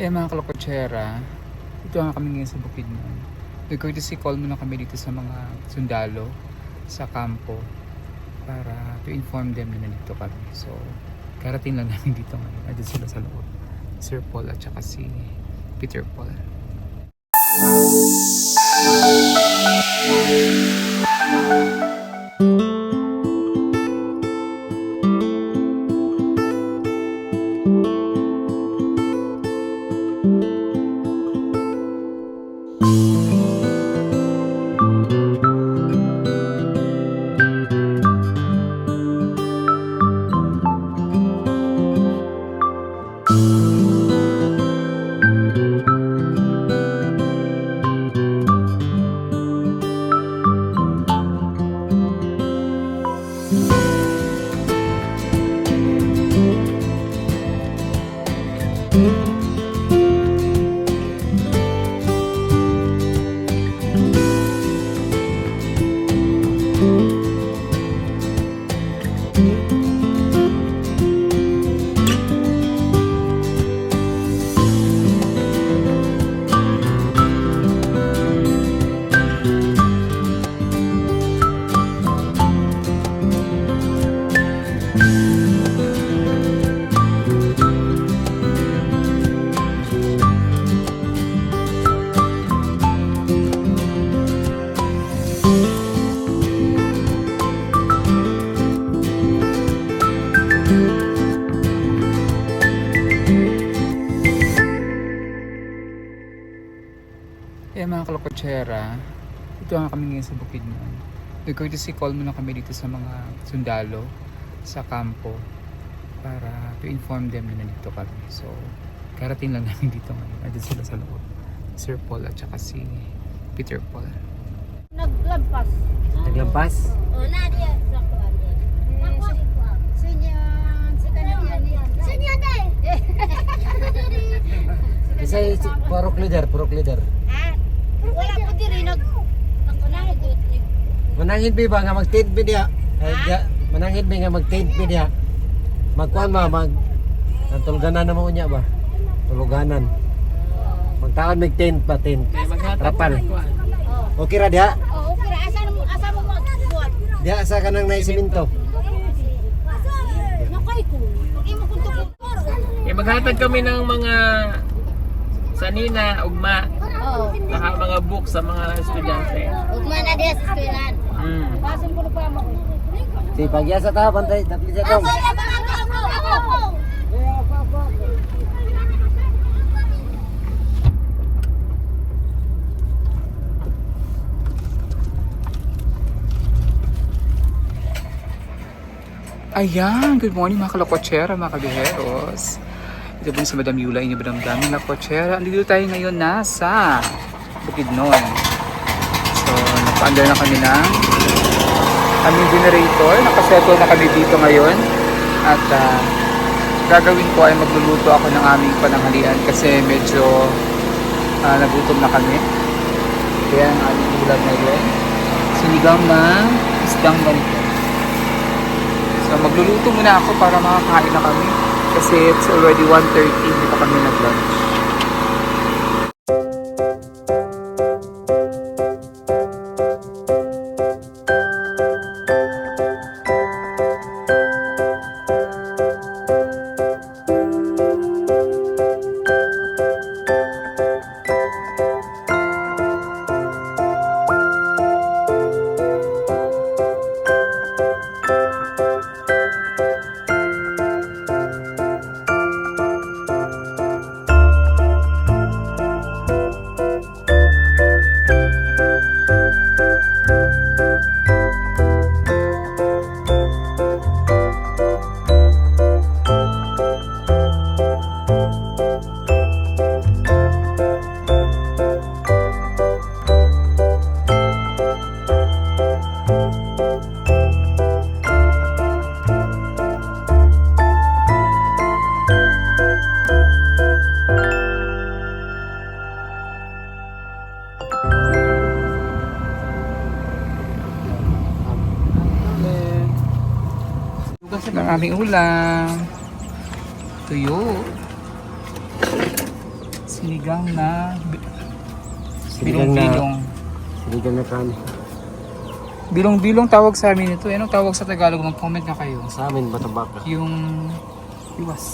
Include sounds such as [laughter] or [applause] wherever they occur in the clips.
Eh mga kalokotsera, ito nga kami ngayon sa Bukidnon. Nag-courtesy call muna kami dito sa mga sundalo sa kampo para to inform them na nandito kami. So, karating lang namin dito ngayon. Andun sila sa loob. Sir Paul at saka si Peter Paul. Eh kami ngayon sa Bukidnon. Nag-courtesy call muna kami dito sa mga sundalo sa kampo para to inform them na nandito kami. So, karating lang namin dito ngayon. Andun sila sa loob. Sir Paul at saka si Peter Paul. Naglampas. Naglampas? Oh, na diya sa kuan. Ako Sinyan, si kanyan. Sinyan dai. Isa si purok leader, purok leader. Ah, wala ko diri nag nagkunagot. Manangin ba nga mag-tent? Ay, diya, manangin bi nga mag-tent bi diya. Magkuan ba mag Natulganan na mo unya ba? Tuluganan. Magtaon mig tent pa tent. Trapal. Oh. Okay ra diya? Oh, okay ra asa mo asa mo magbuhat. Diya sa kanang na siminto. Nakay ko. Imo kun tuko. Eh, maghatag kami ng mga sanina, ugma, Oh. saka mga book sa mga estudyante. Ugma na diya sa eskwelahan. Si pagya sa ta bantay tapos siya tong. Ayan, good morning mga kalokotsera, mga kabiheros. Ito po si Madam Yula, inyo Madam Dami Lakotsera. Andito tayo ngayon nasa Bukidnon. Napa-under na kami ng aming generator. Nakasettle na kami dito ngayon. At ah, gagawin ko ay magluluto ako ng aming pananghalian kasi medyo ah, nagutom na kami. Kaya ang aming ulam ngayon, sinigang na isdang ganito. So magluluto muna ako para makakain na kami. Kasi it's already 1.30, hindi pa kami nag-lunch. Ulam. Tuyo. Sinigang na bilong-bilong. Sinigang na kan. Bilong-bilong tawag sa amin ito. Anong tawag sa Tagalog? Mag-comment na kayo. Sa amin, batabaka. Yung iwas.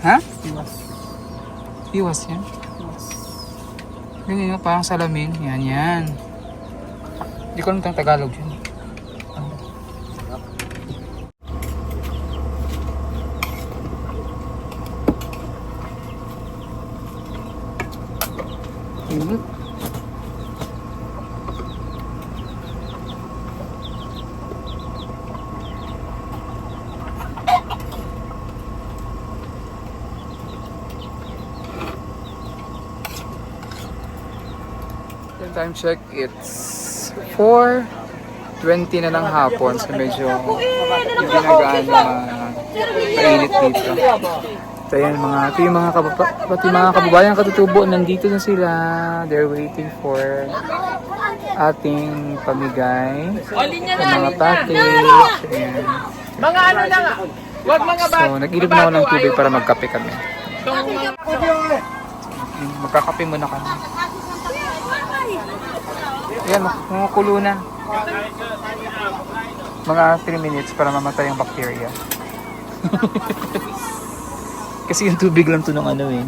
Ha? Iwas. Iwas yan. Iwas. Ganyan yung parang salamin. Yan, yan. Hindi ko alam Tagalog yun. Init. Yung time check, it's 4.20 na ng hapon. So medyo hindi na mainit dito. So yan, mga, ito yung mga, kababa, pati mga kababayan katutubo, nandito na sila. They're waiting for ating pamigay. Yung mga package. Ayan. Mga ano na nga. Wag mga bata. So, nag-ilip na ako ng tubig para magkape kami. Magkakape muna kami. Ayan, kumukulo na. Mga 3 minutes para mamatay ang bacteria. [laughs] Kasi yung tubig lang to ng ano eh.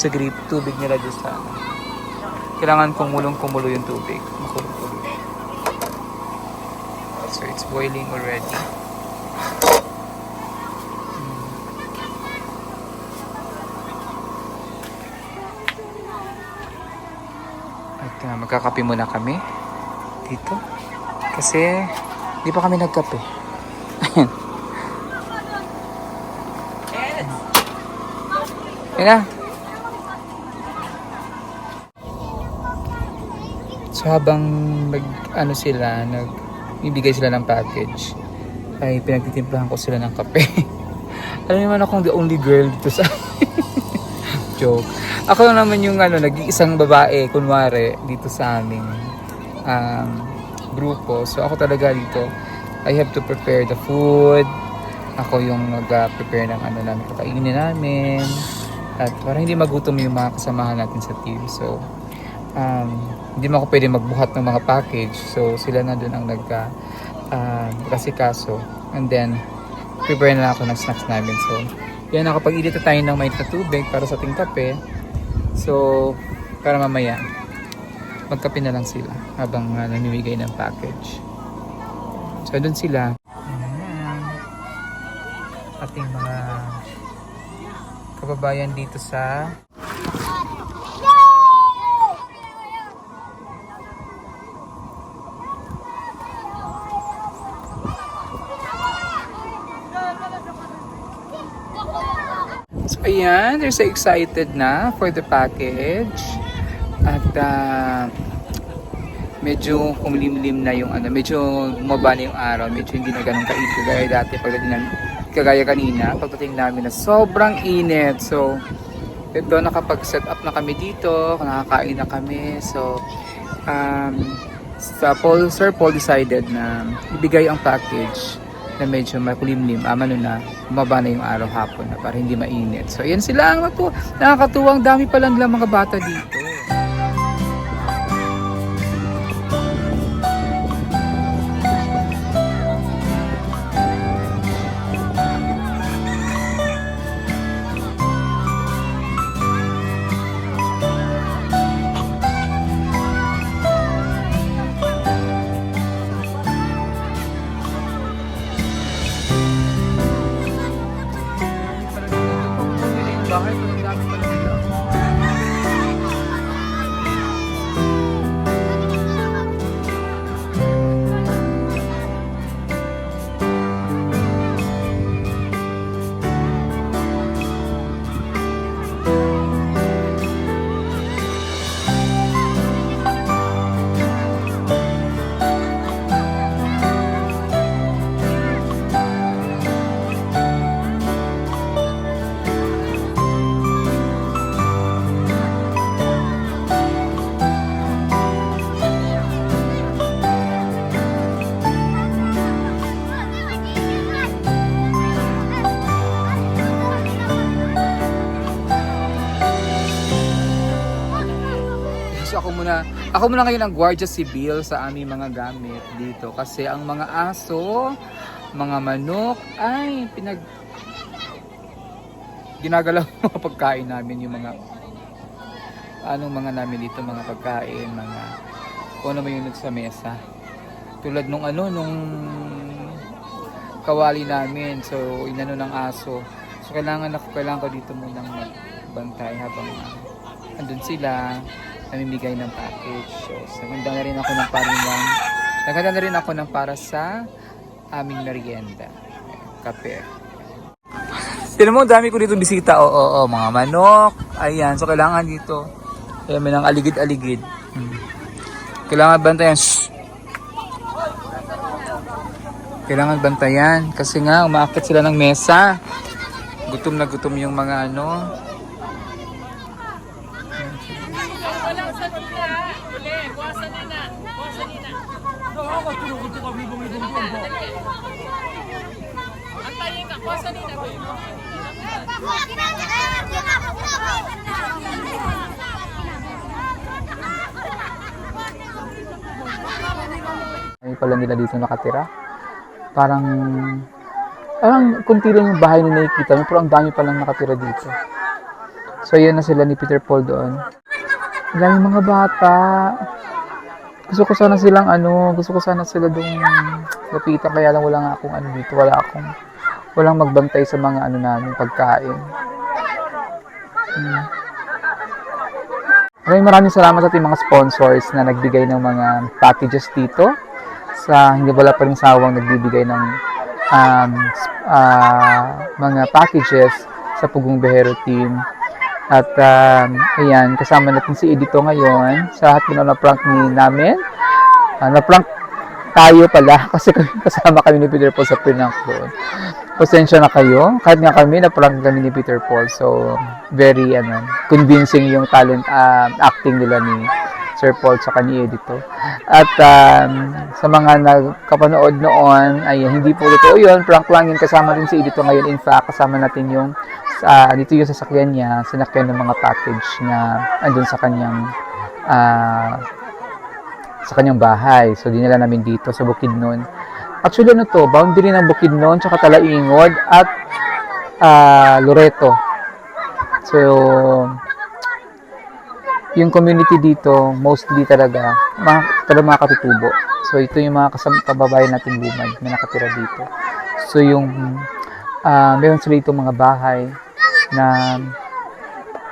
Sa grip, tubig nila dyan sa ano. Kailangan kumulong-kumulo yung tubig. Makulong-kulo. So it's boiling already. Uh, magkakape muna kami dito. Kasi di pa kami nagkape. Yan na. So habang nag ano sila, nag bibigay sila ng package, ay pinagtitimplahan ko sila ng kape. [laughs] Alam naman akong the only girl dito sa [laughs] joke. Ako naman yung ano, nag-iisang babae, kunwari, dito sa aming um, grupo. So ako talaga dito, I have to prepare the food. Ako yung nag-prepare ng ano namin, kakainin namin. At para hindi magutom yung mga kasamahan natin sa team. So, um, hindi mo ako pwede magbuhat ng mga package. So, sila na dun ang nagka uh, kasikaso. And then, prepare na ako ng snacks namin. So, yan, nakapag-init na tayo ng mainit na para sa ating kape. So, para mamaya, magkape na lang sila habang uh, namimigay ng package. So, doon sila. Ating mga kababayan dito sa ayan, they're so excited na for the package. At ah, medyo kumlimlim na yung ano, medyo bumaba na yung araw, medyo hindi na ganun kainit kagaya dati pagdating namin, kagaya kanina, pagdating namin na sobrang init. So, ito nakapag-set up na kami dito, nakakain na kami. So, um, sa Paul, Sir Paul decided na ibigay ang package na medyo makulimlim, ano na, bumaba na yung araw hapon na para hindi mainit. So, yan sila ang natu- nakakatuwang dami pa lang lang mga bata dito. Ako muna ngayon ang Guardia Civil sa aming mga gamit dito kasi ang mga aso, mga manok ay pinag ginagalaw [laughs] mga pagkain namin yung mga anong mga namin dito mga pagkain, mga kung ano may sa mesa. Tulad nung ano nung kawali namin. So inano ng aso. So kailangan ako kailangan ko dito munang magbantay habang andun sila namimigay ng package. So, naganda na rin ako ng parilang. Naganda na rin ako ng para sa aming merienda. Kape. Tinan mo, dami ko dito bisita. Oo, oo, oo, mga manok. Ayan, so kailangan dito. Ayan, may nang aligid-aligid. Hmm. Kailangan bantayan. Shh! Kailangan bantayan. Kasi nga, umaakit sila ng mesa. Gutom na gutom yung mga ano. Antayin ka, buwasan nina. Ay pala nila dito nakatira. Parang parang kunti lang yung bahay na nakikita mo, pero ang dami palang nakatira dito. So, yan na sila ni Peter Paul doon. Ang mga bata. Gusto ko sana silang ano, gusto ko sana sila doon lapitan, kaya lang wala nga akong ano dito, wala akong, walang magbantay sa mga ano namin, pagkain. Hmm. Maraming maraming salamat sa ating mga sponsors na nagbigay ng mga packages dito sa hindi wala pa rin sawang nagbibigay ng um, ah, mga packages sa Pugong Behero team. At um, ayan, kasama natin si Edito ngayon sa lahat na na-prank ni namin. Ah, na-prank tayo pala [laughs] kasi kasama kami ni Peter Paul sa prank doon. Pasensya na kayo. Kahit nga kami, na-prank kami ni Peter Paul. So, very ano, convincing yung talent um, acting nila ni Sir Paul sa ni Edito. At um, sa mga nagkapanood noon, ay hindi po totoo yun. Prank lang yun. Kasama din si Edito ngayon. In fact, kasama natin yung sa dito yung sasakyan niya, sinakyan ng mga package na andun sa kanyang ah, sa kanyang bahay. So, dinala namin dito sa Bukidnon. Actually, ano to? Boundary ng Bukidnon, tsaka Talaingod, at ah, Loreto. So, yung community dito, mostly talaga, mga, talaga mga katutubo. So, ito yung mga kasam, kababayan nating lumad na nakatira dito. So, yung, ah meron sila dito mga bahay na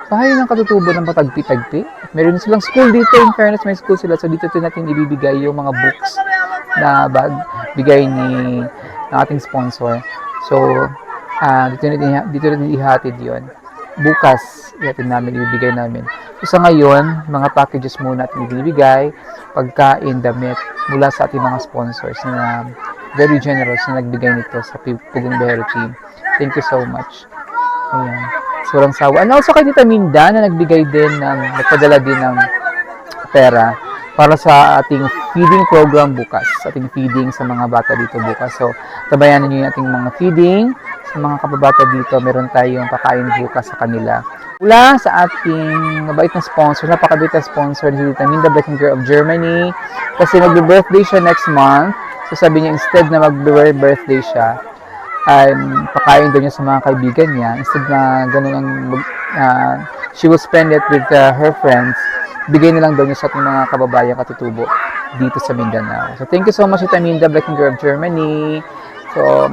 bahay ng katutubo ng patagpi-tagpi. Meron silang school dito, in fairness, may school sila. So, dito din natin ibibigay yung mga books na bag, bigay ni ng ating sponsor. So, ah dito natin dito natin ihatid 'yon. Bukas, ihatid namin ibibigay namin. So, sa ngayon, mga packages muna natin ibibigay, pagkain, damit mula sa ating mga sponsors na very generous na nagbigay nito sa Pugong Behero team. Thank you so much. Ayan. So, walang sawa. And also kay Tita Minda na nagbigay din ng, nagpadala din ng pera para sa ating feeding program bukas. Ating feeding sa mga bata dito bukas. So, tabayanan niyo yung ating mga feeding sa mga kababata dito. Meron tayong kakain bukas sa kanila. Mula sa ating mabait na sponsor, napakabait na sponsor ni Tita Minda Beckinger of Germany. Kasi magbe-birthday siya next month. So, sabi niya, instead na mag-birthday siya, um, pakain daw niya sa mga kaibigan niya. Instead na ganun ang, ah, she will spend it with uh, her friends, bigay na lang daw niya sa ating mga kababayan katutubo dito sa Mindanao. So, thank you so much, Tita Minda, Blackinger of Germany. So,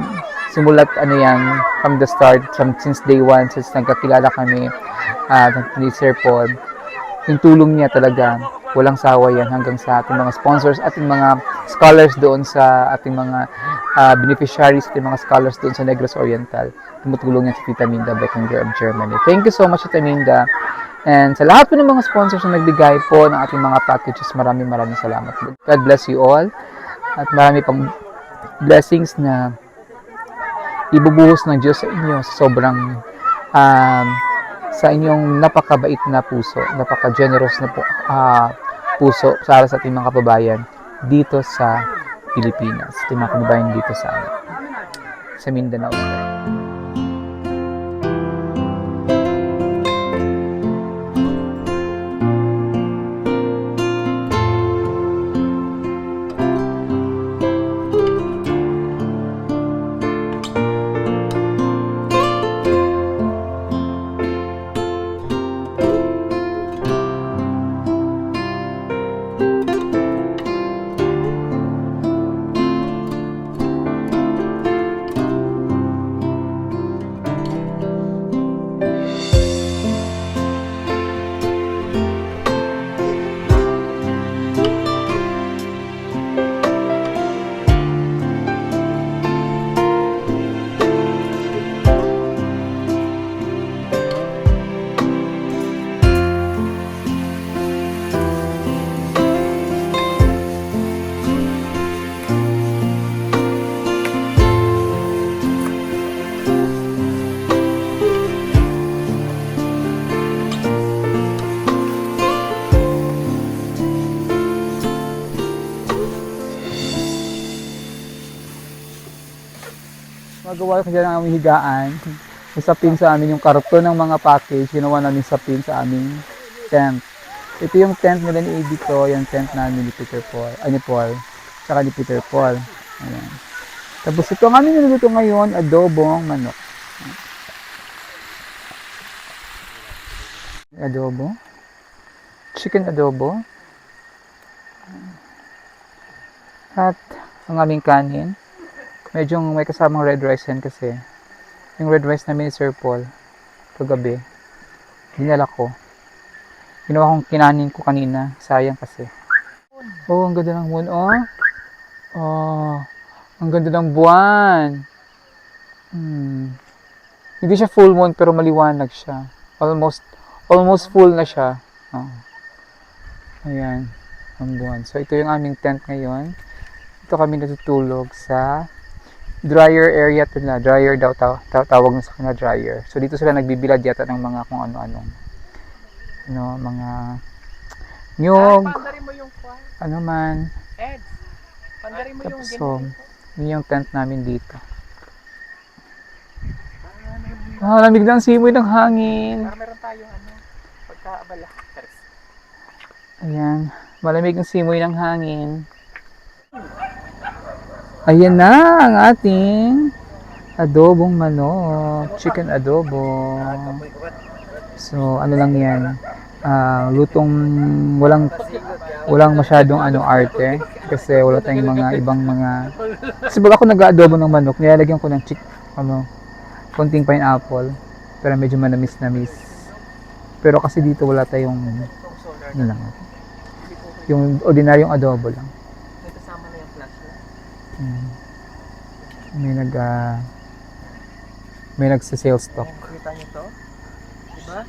simulat ano yan, from the start, from, since day one, since nagkakilala kami uh, ni Sir Paul, yung tulong niya talaga, walang sawa yan hanggang sa ating mga sponsors, ating mga scholars doon sa ating mga ah, beneficiaries, ating mga scholars doon sa Negros Oriental. Tumutulong yan si Tita Minda Beckinger of Germany. Thank you so much, Tita Minda. And sa lahat po ng mga sponsors na nagbigay po ng ating mga packages, maraming maraming salamat. God bless you all. At marami pang blessings na ibubuhos ng Diyos sa inyo sa sobrang um, sa inyong napakabait na puso, napaka-generous na po, ah, puso para sa ating mga kababayan dito sa Pilipinas, ating mga kababayan dito sa sa Mindanao. Magawa ko dyan ng aming higaan. Isapin sa amin yung karton ng mga package. Ginawa namin sapin sa aming tent. Ito yung tent nila ni AB ko. Yung tent namin ni Peter Paul. Ay, ni Paul. Tsaka ni Peter Paul. Ayan. Tapos ito ang aming niluluto ngayon, adobong manok. Adobo. Chicken adobo. At ang aming kanin. Medyo may kasamang red rice yan kasi. Yung red rice namin ni Sir Paul kagabi. Dinala ko. Ginawa kong kinanin ko kanina. Sayang kasi. Oh, ang ganda ng moon. Oh. Oh. Ang ganda ng buwan. Hmm. Hindi siya full moon pero maliwanag siya. Almost almost full na siya. Oh. Ayan. Ang buwan. So ito yung aming tent ngayon. Ito kami natutulog sa dryer area to na. Dryer daw taw- taw- tawag na sa kanila dryer. So dito sila nagbibilad yata ng mga kung ano-anong ano, mga nyog, Pandarin mo yung kwan. ano man. Ed, mo yung Tapos, so, yun yung tent namin dito. Ah, lamig ng simoy ng hangin. Para meron tayong ano, pagkaabala. Ayan, malamig ang simoy ng hangin. Ayan na ang ating adobong manok, chicken adobo. So, ano lang yan, ah, lutong walang walang masyadong ano arte kasi wala tayong mga ibang mga kasi pag ako nag-adobo ng manok, nilalagyan ko ng chick ano, konting pineapple pero medyo manamis namis. Pero kasi dito wala tayong ano lang, yung ordinaryong adobo lang. May kasama na yung flashlight. Mm. May nag ah, may nagsa-sales stock. Kita niyo to? Diba?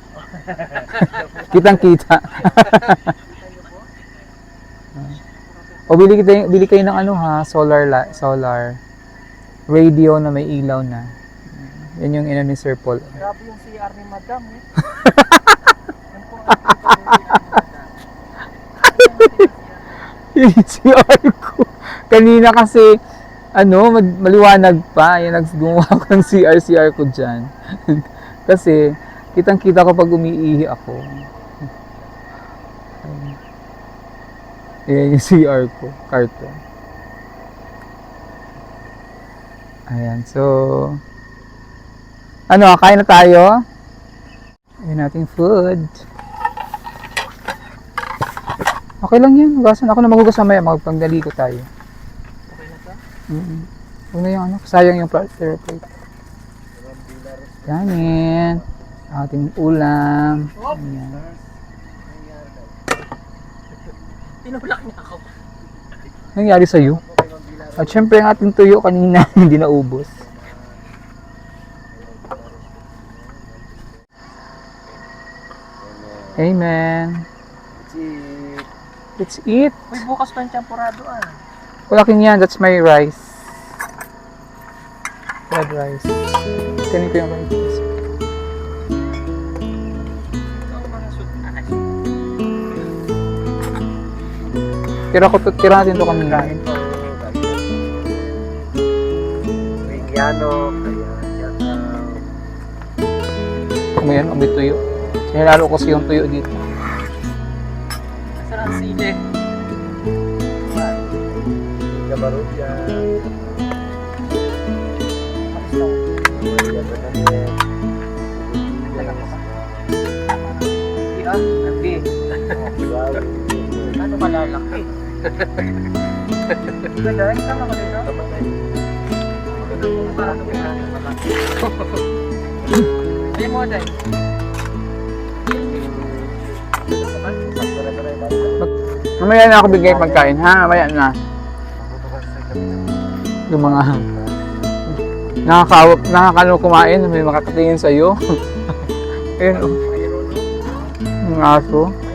[laughs] Kitang kita. [laughs] o bili kita bili kayo ng ano ha, solar la, solar radio na may ilaw na. Yan yung ina ni Sir Paul. Grabe yung CR ni Madam eh. [laughs] Yung CR ko. Kanina kasi ano, maliwanag pa. Yan, naggumawa ko ng CR, CR ko dyan. [laughs] kasi, kitang kita ko pag umiihi ako. Ayan yung CR ko, carton. Ayan, so... Ano, kain na tayo? Ayan nating food. Okay lang yan, hugasan. Ako na maghugas mamaya, magpagdaliko tayo. Mm-mm. Huwag na yung ano, sayang yung plaster plate. Kanin. Ating ulam. Ayan. Tinulak niya ako. Nangyari sa'yo? At syempre ang ating tuyo kanina [laughs] hindi naubos. Amen. Let's eat. Uy, bukas pa yung champurado ah. Walakin yan, that's my rice. Red rice. Kanin ko yung rice. Tira ko to, tira natin to kanina. Ringyano, kaya yata. Kung yan, may tuyo. Sinilalo ko kasi yung tuyo dito. Ang sili? Daw. Maria Bernadette. Ah, nabi. Wow. Ano malalaki? Ganda, tama ka dito? Parang malaki. Ay mo, Day. Mamaya na ako bigay pagkain, ha? Mamaya na. Yung mga nakaka nakakano kumain, may makakatingin sa'yo. [laughs] Ayun, oh. Ang aso.